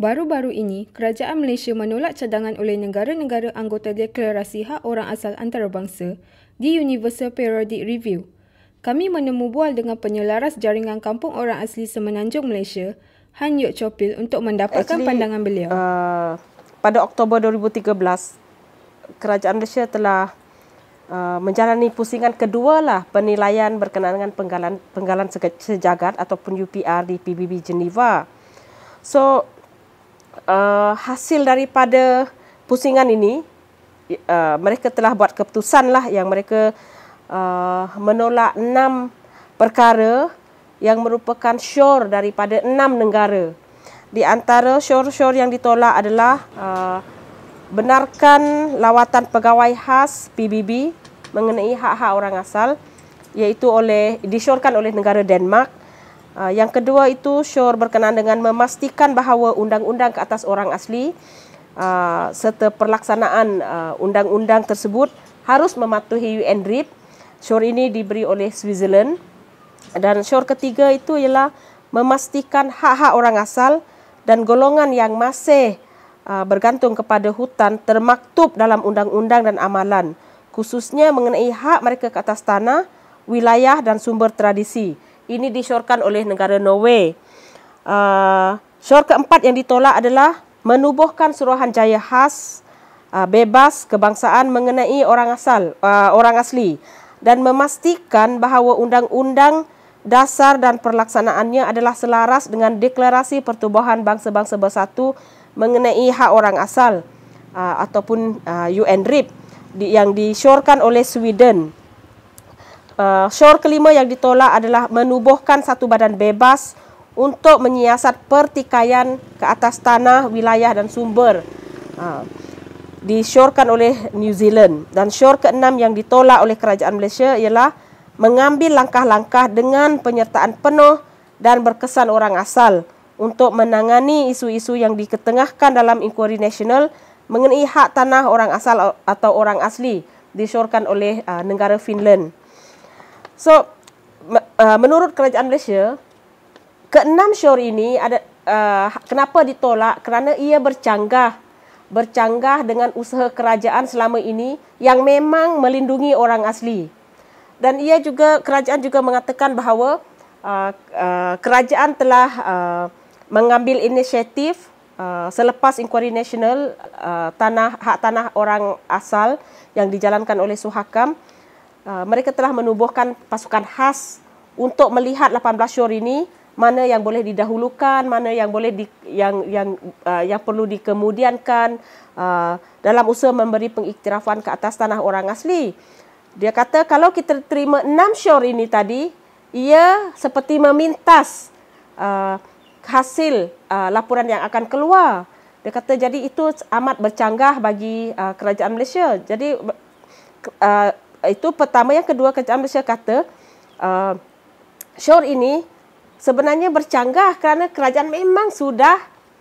Baru-baru ini, kerajaan Malaysia menolak cadangan oleh negara-negara anggota Deklarasi Hak Orang Asal Antarabangsa di Universal Periodic Review. Kami menemu bual dengan penyelaras jaringan kampung orang asli Semenanjung Malaysia, Han Yuk Chopil untuk mendapatkan Actually, pandangan beliau. Uh, pada Oktober 2013, kerajaan Malaysia telah uh, menjalani pusingan kedua lah penilaian berkenaan dengan penggalan, penggalan sejagat ataupun UPR di PBB Geneva. So, uh, hasil daripada pusingan ini uh, mereka telah buat keputusan lah yang mereka uh, menolak enam perkara yang merupakan syur daripada enam negara. Di antara syur-syur yang ditolak adalah uh, benarkan lawatan pegawai khas PBB mengenai hak-hak orang asal iaitu oleh disyorkan oleh negara Denmark yang kedua itu syur berkenaan dengan memastikan bahawa undang-undang ke atas orang asli uh, serta pelaksanaan uh, undang-undang tersebut harus mematuhi UNDRIP. Syur ini diberi oleh Switzerland. Dan syur ketiga itu ialah memastikan hak-hak orang asal dan golongan yang masih bergantung kepada hutan termaktub dalam undang-undang dan amalan khususnya mengenai hak mereka ke atas tanah, wilayah dan sumber tradisi ini disyorkan oleh negara Norway. Uh, syor keempat yang ditolak adalah menubuhkan suruhanjaya khas uh, bebas kebangsaan mengenai orang asal uh, orang asli dan memastikan bahawa undang-undang dasar dan perlaksanaannya adalah selaras dengan deklarasi pertubuhan bangsa-bangsa bersatu mengenai hak orang asal uh, ataupun uh, UNDRIP di, yang disyorkan oleh Sweden Uh, syur kelima yang ditolak adalah menubuhkan satu badan bebas untuk menyiasat pertikaian ke atas tanah, wilayah dan sumber. Uh, disyorkan oleh New Zealand. Dan syur keenam yang ditolak oleh kerajaan Malaysia ialah mengambil langkah-langkah dengan penyertaan penuh dan berkesan orang asal untuk menangani isu-isu yang diketengahkan dalam inquiry nasional mengenai hak tanah orang asal atau orang asli disyorkan oleh uh, negara Finland. So uh, menurut kerajaan Malaysia keenam syur ini ada uh, kenapa ditolak kerana ia bercanggah bercanggah dengan usaha kerajaan selama ini yang memang melindungi orang asli. Dan ia juga kerajaan juga mengatakan bahawa uh, uh, kerajaan telah uh, mengambil inisiatif uh, selepas inquiry nasional uh, tanah hak tanah orang asal yang dijalankan oleh Suhakam Uh, mereka telah menubuhkan pasukan khas untuk melihat 18 syur ini mana yang boleh didahulukan, mana yang boleh di, yang yang uh, yang perlu dikemudiankan uh, dalam usaha memberi pengiktirafan ke atas tanah orang asli. Dia kata kalau kita terima enam syur ini tadi, ia seperti memintas uh, hasil uh, laporan yang akan keluar. Dia kata jadi itu amat bercanggah bagi uh, kerajaan Malaysia. Jadi uh, itu pertama yang kedua kerajaan Malaysia kata uh, syur ini sebenarnya bercanggah kerana kerajaan memang sudah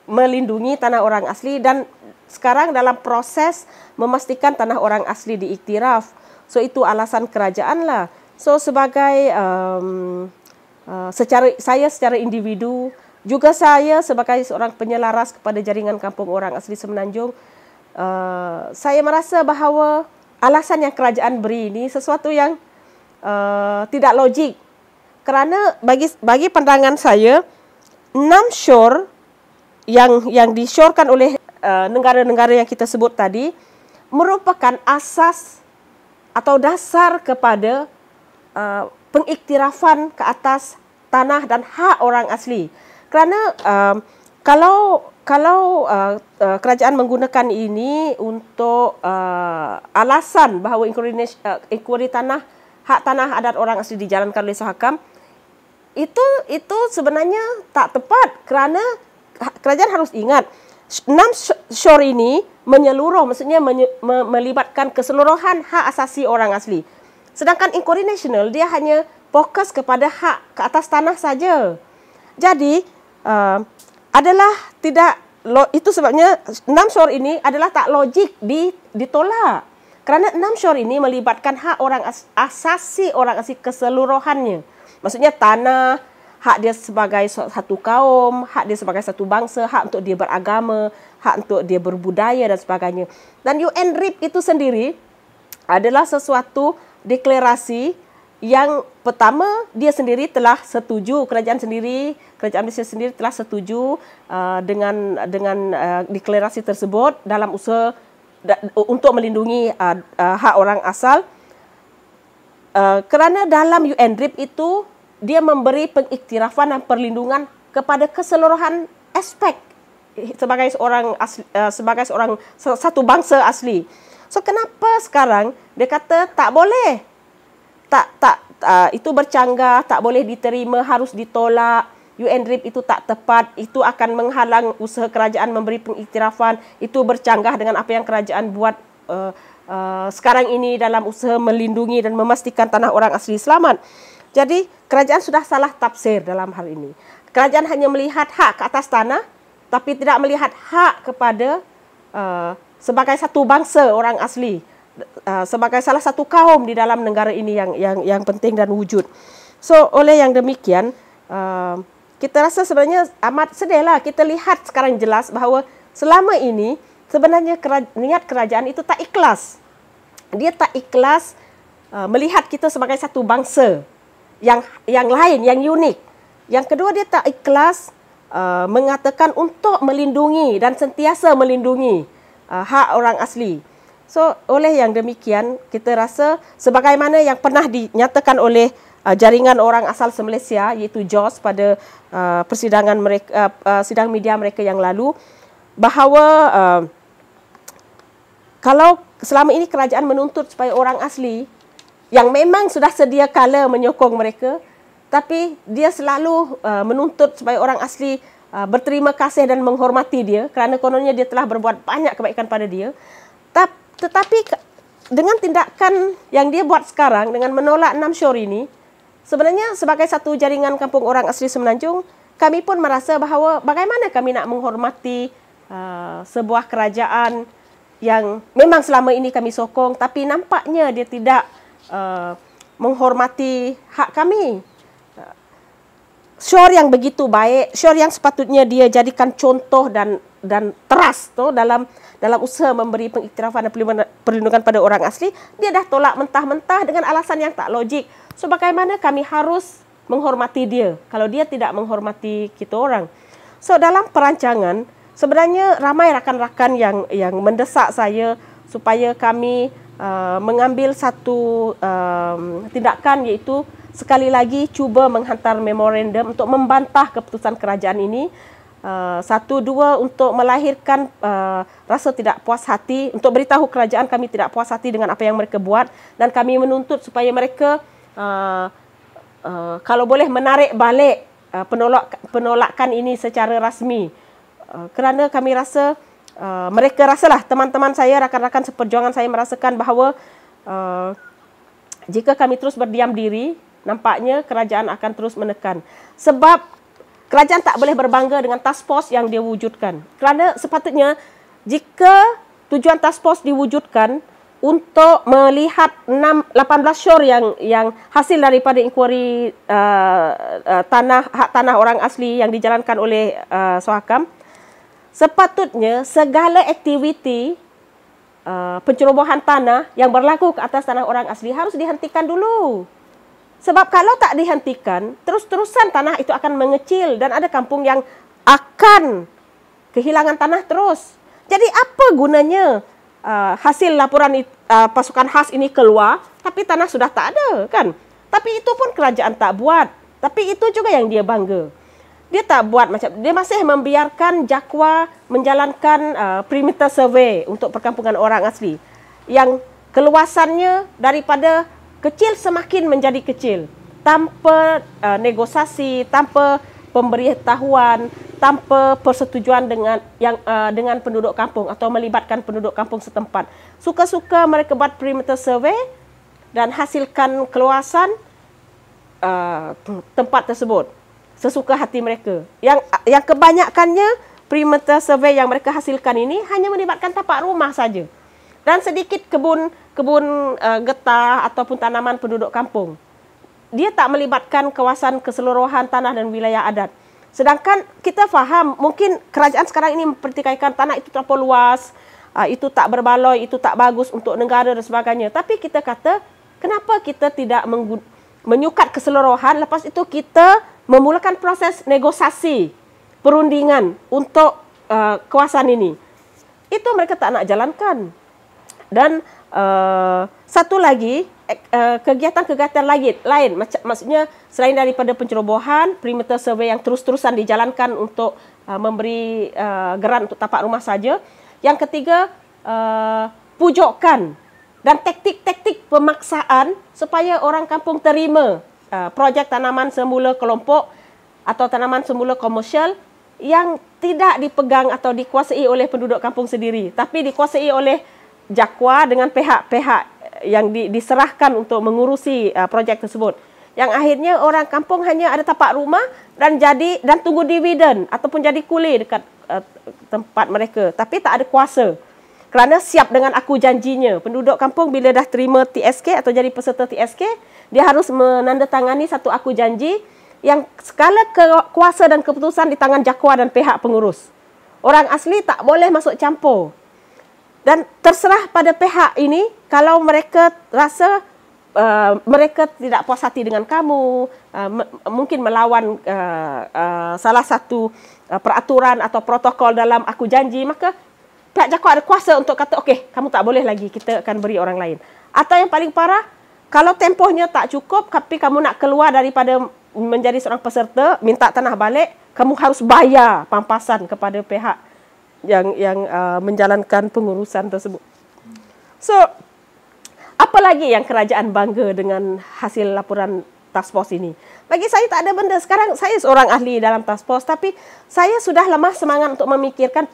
melindungi tanah orang asli dan sekarang dalam proses memastikan tanah orang asli diiktiraf. So itu alasan kerajaan lah. So sebagai um, uh, secara saya secara individu juga saya sebagai seorang penyelaras kepada jaringan kampung orang asli Semenanjung uh, saya merasa bahawa alasan yang kerajaan beri ini sesuatu yang uh, tidak logik. Kerana bagi bagi pandangan saya, enam syur yang yang disyorkan oleh uh, negara-negara yang kita sebut tadi merupakan asas atau dasar kepada uh, pengiktirafan ke atas tanah dan hak orang asli. Kerana uh, kalau kalau uh, uh, kerajaan menggunakan ini untuk uh, alasan bahawa inquiry, uh, inquiry tanah hak tanah adat orang asli dijalankan oleh sahakam itu itu sebenarnya tak tepat kerana ha, kerajaan harus ingat enam syur ini menyeluruh maksudnya menye, me, melibatkan keseluruhan hak asasi orang asli. Sedangkan inquiry national dia hanya fokus kepada hak ke atas tanah saja. Jadi uh, adalah tidak itu sebabnya enam syur ini adalah tak logik di ditolak kerana enam syur ini melibatkan hak orang asasi orang asli keseluruhannya maksudnya tanah hak dia sebagai satu kaum, hak dia sebagai satu bangsa, hak untuk dia beragama, hak untuk dia berbudaya dan sebagainya. Dan UNRIP itu sendiri adalah sesuatu deklarasi yang pertama dia sendiri telah setuju kerajaan sendiri kerajaan Malaysia sendiri telah setuju uh, dengan dengan uh, deklarasi tersebut dalam usaha da, untuk melindungi uh, uh, hak orang asal. Uh, kerana dalam UNDRIP itu dia memberi pengiktirafan dan perlindungan kepada keseluruhan aspek sebagai seorang asli, uh, sebagai seorang satu bangsa asli. So kenapa sekarang dia kata tak boleh tak tak uh, itu bercanggah tak boleh diterima harus ditolak. UNDRIP itu tak tepat itu akan menghalang usaha kerajaan memberi pengiktirafan. Itu bercanggah dengan apa yang kerajaan buat uh, uh, sekarang ini dalam usaha melindungi dan memastikan tanah orang asli selamat. Jadi kerajaan sudah salah tafsir dalam hal ini. Kerajaan hanya melihat hak ke atas tanah tapi tidak melihat hak kepada uh, sebagai satu bangsa orang asli Uh, sebagai salah satu kaum di dalam negara ini yang yang yang penting dan wujud. So oleh yang demikian uh, kita rasa sebenarnya amat sedihlah kita lihat sekarang jelas bahawa selama ini sebenarnya keraj- niat kerajaan itu tak ikhlas. Dia tak ikhlas uh, melihat kita sebagai satu bangsa yang yang lain, yang unik. Yang kedua dia tak ikhlas uh, mengatakan untuk melindungi dan sentiasa melindungi uh, hak orang asli. So oleh yang demikian kita rasa sebagaimana yang pernah dinyatakan oleh uh, jaringan orang asal Malaysia iaitu JOS pada uh, persidangan mereka uh, uh, sidang media mereka yang lalu bahawa uh, kalau selama ini kerajaan menuntut supaya orang asli yang memang sudah sedia kala menyokong mereka tapi dia selalu uh, menuntut supaya orang asli uh, berterima kasih dan menghormati dia kerana kononnya dia telah berbuat banyak kebaikan pada dia tapi tetapi dengan tindakan yang dia buat sekarang dengan menolak enam syur ini, sebenarnya sebagai satu jaringan kampung orang asli Semenanjung, kami pun merasa bahawa bagaimana kami nak menghormati uh, sebuah kerajaan yang memang selama ini kami sokong tapi nampaknya dia tidak uh, menghormati hak kami. Syur yang begitu baik, syur yang sepatutnya dia jadikan contoh dan dan teras tu dalam dalam usaha memberi pengiktirafan dan perlindungan pada orang asli, dia dah tolak mentah-mentah dengan alasan yang tak logik. So bagaimana kami harus menghormati dia kalau dia tidak menghormati kita orang? So dalam perancangan, sebenarnya ramai rakan-rakan yang yang mendesak saya supaya kami uh, mengambil satu um, tindakan iaitu sekali lagi cuba menghantar memorandum untuk membantah keputusan kerajaan ini Uh, satu dua untuk melahirkan uh, rasa tidak puas hati untuk beritahu kerajaan kami tidak puas hati dengan apa yang mereka buat dan kami menuntut supaya mereka uh, uh, kalau boleh menarik balik uh, penolak penolakan ini secara rasmi. Uh, kerana kami rasa uh, mereka rasalah teman-teman saya rakan-rakan seperjuangan saya merasakan bahawa uh, jika kami terus berdiam diri nampaknya kerajaan akan terus menekan. Sebab kerajaan tak boleh berbangga dengan task force yang dia wujudkan. Kerana sepatutnya jika tujuan task force diwujudkan untuk melihat 6 18 syur yang yang hasil daripada inquiry uh, uh, tanah hak tanah orang asli yang dijalankan oleh uh, Sohakam sepatutnya segala aktiviti uh, pencerobohan tanah yang berlaku ke atas tanah orang asli harus dihentikan dulu. Sebab kalau tak dihentikan, terus-terusan tanah itu akan mengecil dan ada kampung yang akan kehilangan tanah terus. Jadi apa gunanya uh, hasil laporan uh, pasukan khas ini keluar tapi tanah sudah tak ada kan? Tapi itu pun kerajaan tak buat. Tapi itu juga yang dia bangga. Dia tak buat macam dia masih membiarkan Jakwa menjalankan uh, perimeter survey untuk perkampungan orang asli yang keluasannya daripada kecil semakin menjadi kecil tanpa uh, negosiasi, tanpa pemberitahuan, tanpa persetujuan dengan yang uh, dengan penduduk kampung atau melibatkan penduduk kampung setempat. Suka-suka mereka buat perimeter survey dan hasilkan keluasan uh, tempat tersebut sesuka hati mereka. Yang yang kebanyakannya perimeter survey yang mereka hasilkan ini hanya melibatkan tapak rumah saja dan sedikit kebun kebun uh, getah ataupun tanaman penduduk kampung. dia tak melibatkan kawasan keseluruhan tanah dan wilayah adat. Sedangkan kita faham mungkin kerajaan sekarang ini mempertikaikan tanah itu terlalu luas, uh, itu tak berbaloi, itu tak bagus untuk negara dan sebagainya. Tapi kita kata kenapa kita tidak menyukat keseluruhan lepas itu kita memulakan proses negosiasi perundingan untuk uh, kawasan ini. Itu mereka tak nak jalankan. Dan uh, satu lagi uh, kegiatan-kegiatan lain lain. Maksudnya selain daripada pencerobohan perimeter survey yang terus-terusan dijalankan untuk uh, memberi uh, geran untuk tapak rumah saja. Yang ketiga uh, pujukan dan taktik-taktik pemaksaan supaya orang kampung terima uh, projek tanaman semula kelompok atau tanaman semula komersial yang tidak dipegang atau dikuasai oleh penduduk kampung sendiri tapi dikuasai oleh jakwa dengan pihak-pihak yang di, diserahkan untuk mengurusi uh, projek tersebut. Yang akhirnya orang kampung hanya ada tapak rumah dan jadi dan tunggu dividen ataupun jadi kuli dekat uh, tempat mereka tapi tak ada kuasa. Kerana siap dengan aku janjinya. Penduduk kampung bila dah terima TSK atau jadi peserta TSK, dia harus menandatangani satu aku janji yang skala kuasa dan keputusan di tangan jakwa dan pihak pengurus. Orang asli tak boleh masuk campur dan terserah pada pihak ini kalau mereka rasa uh, mereka tidak puas hati dengan kamu uh, mungkin melawan uh, uh, salah satu uh, peraturan atau protokol dalam aku janji maka pihak jakwa ada kuasa untuk kata okey kamu tak boleh lagi kita akan beri orang lain. Atau yang paling parah kalau tempohnya tak cukup tapi kamu nak keluar daripada menjadi seorang peserta minta tanah balik kamu harus bayar pampasan kepada pihak yang yang uh, menjalankan pengurusan tersebut. So, apa lagi yang kerajaan bangga dengan hasil laporan task force ini? Bagi saya tak ada benda. Sekarang saya seorang ahli dalam task force tapi saya sudah lemah semangat untuk memikirkan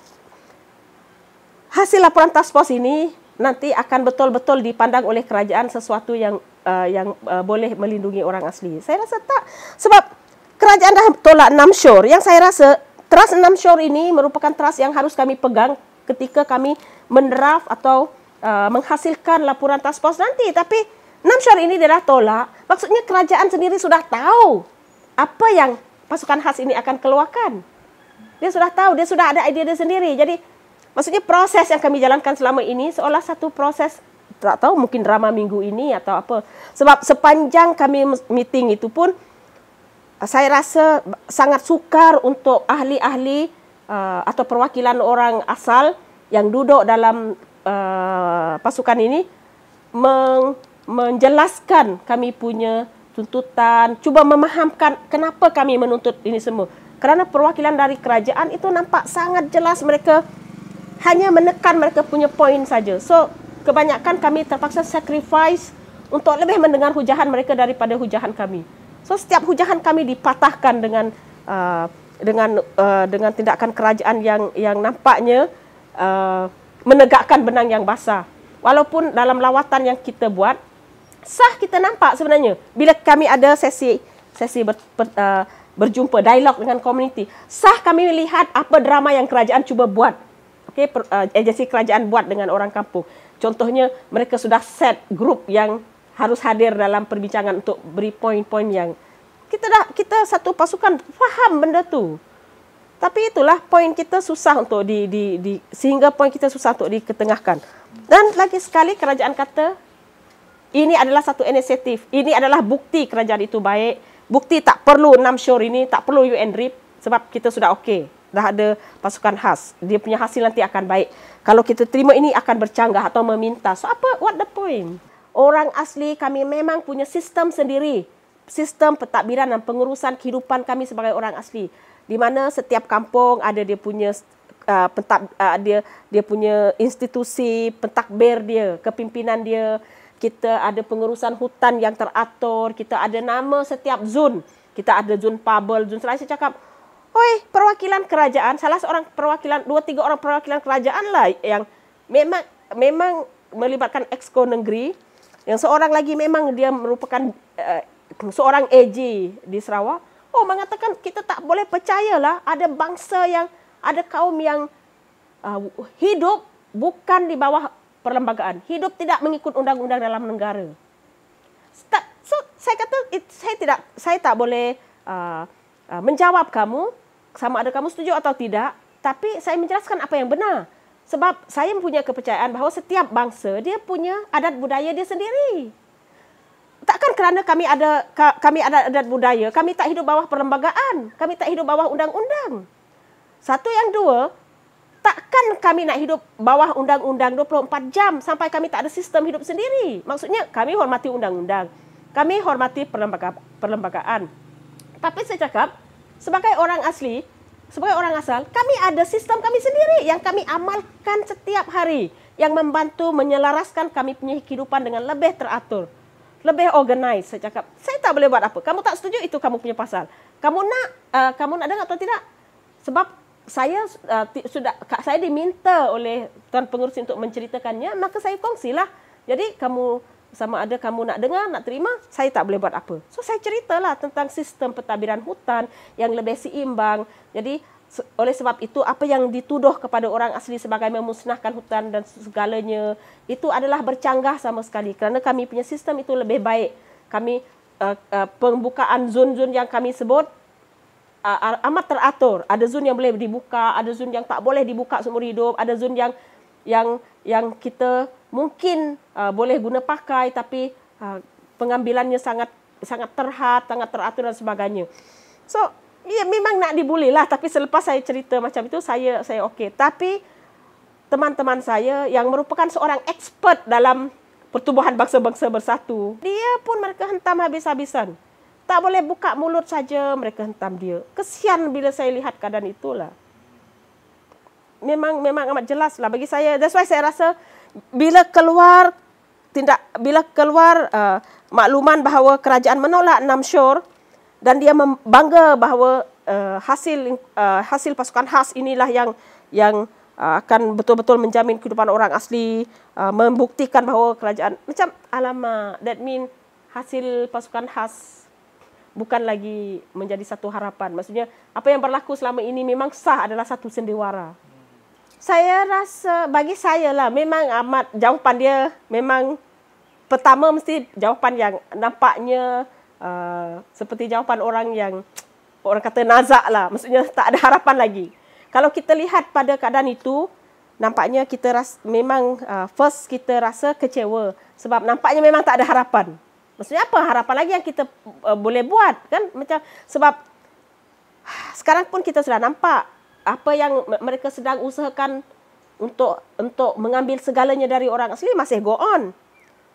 hasil laporan task force ini nanti akan betul-betul dipandang oleh kerajaan sesuatu yang uh, yang uh, boleh melindungi orang asli. Saya rasa tak sebab kerajaan dah tolak enam syur yang saya rasa Trust enam shore ini merupakan trust yang harus kami pegang ketika kami mendraft atau uh, menghasilkan laporan task force nanti. Tapi enam shore ini dia dah tolak. Maksudnya kerajaan sendiri sudah tahu apa yang pasukan khas ini akan keluarkan. Dia sudah tahu, dia sudah ada idea dia sendiri. Jadi maksudnya proses yang kami jalankan selama ini seolah satu proses tak tahu mungkin drama minggu ini atau apa. Sebab sepanjang kami meeting itu pun saya rasa sangat sukar untuk ahli-ahli uh, atau perwakilan orang asal yang duduk dalam uh, pasukan ini meng- menjelaskan kami punya tuntutan, cuba memahamkan kenapa kami menuntut ini semua. Kerana perwakilan dari kerajaan itu nampak sangat jelas mereka hanya menekan mereka punya poin saja. So, kebanyakan kami terpaksa sacrifice untuk lebih mendengar hujahan mereka daripada hujahan kami. So setiap hujahan kami dipatahkan dengan uh, dengan uh, dengan tindakan kerajaan yang yang nampaknya uh, menegakkan benang yang basah. Walaupun dalam lawatan yang kita buat sah kita nampak sebenarnya bila kami ada sesi sesi ber, ber, uh, berjumpa dialog dengan komuniti sah kami melihat apa drama yang kerajaan cuba buat. Okey uh, agensi kerajaan buat dengan orang kampung. Contohnya mereka sudah set grup yang harus hadir dalam perbincangan untuk beri poin-poin yang kita dah kita satu pasukan faham benda tu. Tapi itulah poin kita susah untuk di, di, di sehingga poin kita susah untuk diketengahkan. Dan lagi sekali kerajaan kata ini adalah satu inisiatif. Ini adalah bukti kerajaan itu baik. Bukti tak perlu enam syur ini, tak perlu UN RIP sebab kita sudah okey. Dah ada pasukan khas. Dia punya hasil nanti akan baik. Kalau kita terima ini akan bercanggah atau meminta. So apa? What the point? Orang asli kami memang punya sistem sendiri. Sistem pentadbiran dan pengurusan kehidupan kami sebagai orang asli. Di mana setiap kampung ada dia punya uh, pentad, uh, dia dia punya institusi pentadbir dia kepimpinan dia. Kita ada pengurusan hutan yang teratur kita ada nama setiap zon. Kita ada zon pabel zon selain saya cakap oi perwakilan kerajaan salah seorang perwakilan dua tiga orang perwakilan kerajaan lah yang memang memang melibatkan exco negeri yang seorang lagi memang dia merupakan uh, seorang AG di Sarawak. Oh, mengatakan kita tak boleh percayalah ada bangsa yang, ada kaum yang uh, hidup bukan di bawah perlembagaan. Hidup tidak mengikut undang-undang dalam negara. So, saya kata it, saya tidak saya tak boleh uh, uh, menjawab kamu sama ada kamu setuju atau tidak, tapi saya menjelaskan apa yang benar. Sebab saya mempunyai kepercayaan bahawa setiap bangsa dia punya adat budaya dia sendiri. Takkan kerana kami ada kami ada adat budaya, kami tak hidup bawah perlembagaan, kami tak hidup bawah undang-undang. Satu yang dua, takkan kami nak hidup bawah undang-undang 24 jam sampai kami tak ada sistem hidup sendiri. Maksudnya kami hormati undang-undang. Kami hormati perlembagaan. Tapi saya cakap, sebagai orang asli, sebagai orang asal, kami ada sistem kami sendiri yang kami amalkan setiap hari yang membantu menyelaraskan kami punya kehidupan dengan lebih teratur, lebih organized. Saya cakap, saya tak boleh buat apa. Kamu tak setuju itu kamu punya pasal. Kamu nak uh, kamu nak dengar atau tidak? Sebab saya uh, sudah saya diminta oleh tuan pengurus untuk menceritakannya, maka saya kongsilah. Jadi kamu sama ada kamu nak dengar, nak terima, saya tak boleh buat apa. So saya ceritalah tentang sistem pentadbiran hutan yang lebih seimbang. Jadi oleh sebab itu apa yang dituduh kepada orang asli sebagai memusnahkan hutan dan segalanya itu adalah bercanggah sama sekali kerana kami punya sistem itu lebih baik. Kami uh, uh, pembukaan zon-zon yang kami sebut uh, amat teratur. Ada zon yang boleh dibuka, ada zon yang tak boleh dibuka seumur hidup, ada zon yang yang yang kita mungkin uh, boleh guna pakai tapi uh, pengambilannya sangat sangat terhad, sangat teratur dan sebagainya. So, ya memang nak dibuli lah tapi selepas saya cerita macam itu saya saya okey. Tapi teman-teman saya yang merupakan seorang expert dalam pertubuhan bangsa-bangsa bersatu, dia pun mereka hentam habis-habisan. Tak boleh buka mulut saja mereka hentam dia. Kesian bila saya lihat keadaan itulah. Memang memang amat jelas lah bagi saya. That's why saya rasa bila keluar tindak bila keluar uh, makluman bahawa kerajaan menolak enam syur dan dia bangga bahawa uh, hasil uh, hasil pasukan khas inilah yang yang uh, akan betul-betul menjamin kehidupan orang asli uh, membuktikan bahawa kerajaan macam alama that mean hasil pasukan khas bukan lagi menjadi satu harapan. Maksudnya apa yang berlaku selama ini memang sah adalah satu sendiwara saya rasa bagi saya lah memang amat jawapan dia memang pertama mesti jawapan yang nampaknya uh, seperti jawapan orang yang orang kata nazak lah. Maksudnya tak ada harapan lagi. Kalau kita lihat pada keadaan itu nampaknya kita ras, memang uh, first kita rasa kecewa. Sebab nampaknya memang tak ada harapan. Maksudnya apa harapan lagi yang kita uh, boleh buat kan? Macam sebab sekarang pun kita sudah nampak apa yang mereka sedang usahakan untuk untuk mengambil segalanya dari orang asli masih go on.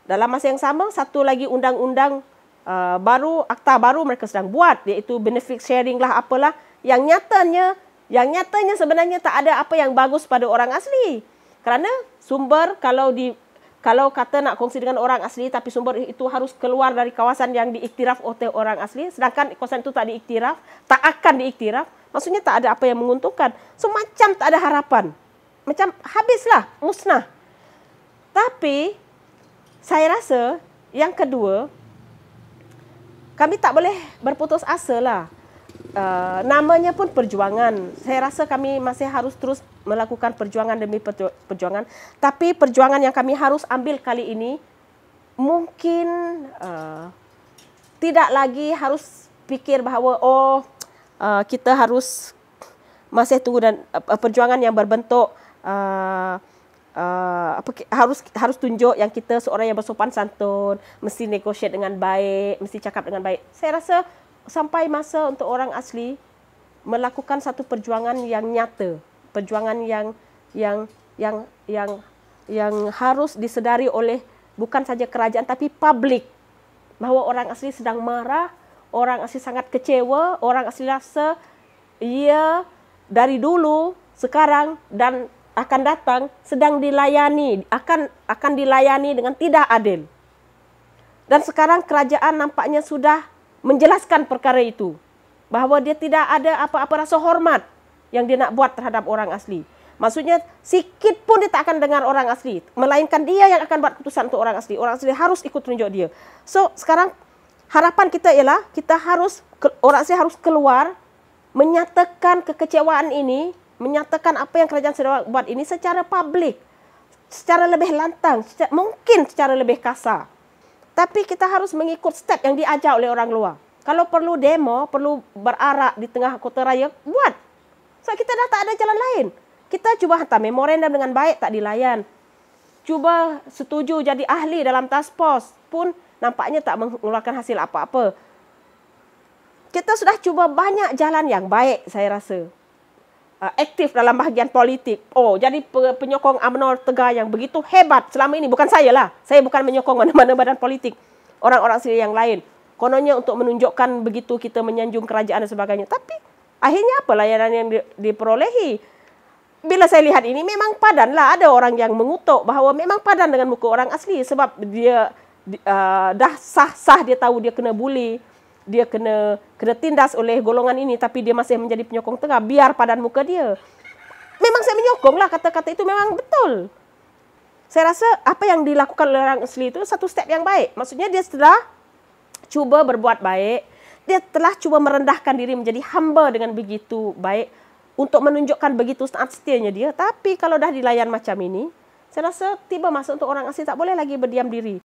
Dalam masa yang sama satu lagi undang-undang uh, baru akta baru mereka sedang buat iaitu benefit sharing lah apalah yang nyatanya yang nyatanya sebenarnya tak ada apa yang bagus pada orang asli. Kerana sumber kalau di kalau kata nak kongsi dengan orang asli tapi sumber itu harus keluar dari kawasan yang diiktiraf oleh orang asli sedangkan kawasan itu tak diiktiraf, tak akan diiktiraf, Maksudnya tak ada apa yang menguntungkan. So macam tak ada harapan. Macam habislah, musnah. Tapi saya rasa yang kedua, kami tak boleh berputus asa lah. Uh, namanya pun perjuangan. Saya rasa kami masih harus terus melakukan perjuangan demi perjuangan. Tapi perjuangan yang kami harus ambil kali ini mungkin uh, tidak lagi harus fikir bahawa oh uh, kita harus masih tunggu dan uh, perjuangan yang berbentuk uh, uh, apa harus harus tunjuk yang kita seorang yang bersopan santun mesti negotiate dengan baik mesti cakap dengan baik. Saya rasa sampai masa untuk orang asli melakukan satu perjuangan yang nyata perjuangan yang yang yang yang yang harus disedari oleh bukan saja kerajaan tapi publik bahawa orang asli sedang marah orang asli sangat kecewa, orang asli rasa ia dari dulu, sekarang dan akan datang sedang dilayani, akan akan dilayani dengan tidak adil. Dan sekarang kerajaan nampaknya sudah menjelaskan perkara itu. Bahawa dia tidak ada apa-apa rasa hormat yang dia nak buat terhadap orang asli. Maksudnya sikit pun dia tak akan dengar orang asli. Melainkan dia yang akan buat keputusan untuk orang asli. Orang asli harus ikut tunjuk dia. So sekarang harapan kita ialah kita harus orang Asia harus keluar menyatakan kekecewaan ini, menyatakan apa yang kerajaan sedang buat ini secara publik, secara lebih lantang, secara, mungkin secara lebih kasar. Tapi kita harus mengikut step yang diajar oleh orang luar. Kalau perlu demo, perlu berarak di tengah kota raya, buat. Sebab kita dah tak ada jalan lain. Kita cuba hantar memorandum dengan baik, tak dilayan. Cuba setuju jadi ahli dalam task force pun nampaknya tak mengeluarkan hasil apa-apa. Kita sudah cuba banyak jalan yang baik, saya rasa uh, aktif dalam bahagian politik. Oh, jadi penyokong UMNO Tegar yang begitu hebat selama ini. Bukan saya lah. Saya bukan menyokong mana-mana badan politik. Orang-orang sendiri yang lain. Kononnya untuk menunjukkan begitu kita menyanjung kerajaan dan sebagainya. Tapi akhirnya apa layanan yang di, diperolehi? Bila saya lihat ini memang padan lah. Ada orang yang mengutuk bahawa memang padan dengan muka orang asli. Sebab dia uh, dah sah-sah dia tahu dia kena bully dia kena kena tindas oleh golongan ini tapi dia masih menjadi penyokong tengah. Biar padan muka dia. Memang saya menyokong lah kata-kata itu memang betul. Saya rasa apa yang dilakukan oleh orang asli itu satu step yang baik. Maksudnya dia setelah cuba berbuat baik. Dia telah cuba merendahkan diri menjadi hamba dengan begitu baik untuk menunjukkan begitu taat setianya dia. Tapi kalau dah dilayan macam ini saya rasa tiba masa untuk orang asli tak boleh lagi berdiam diri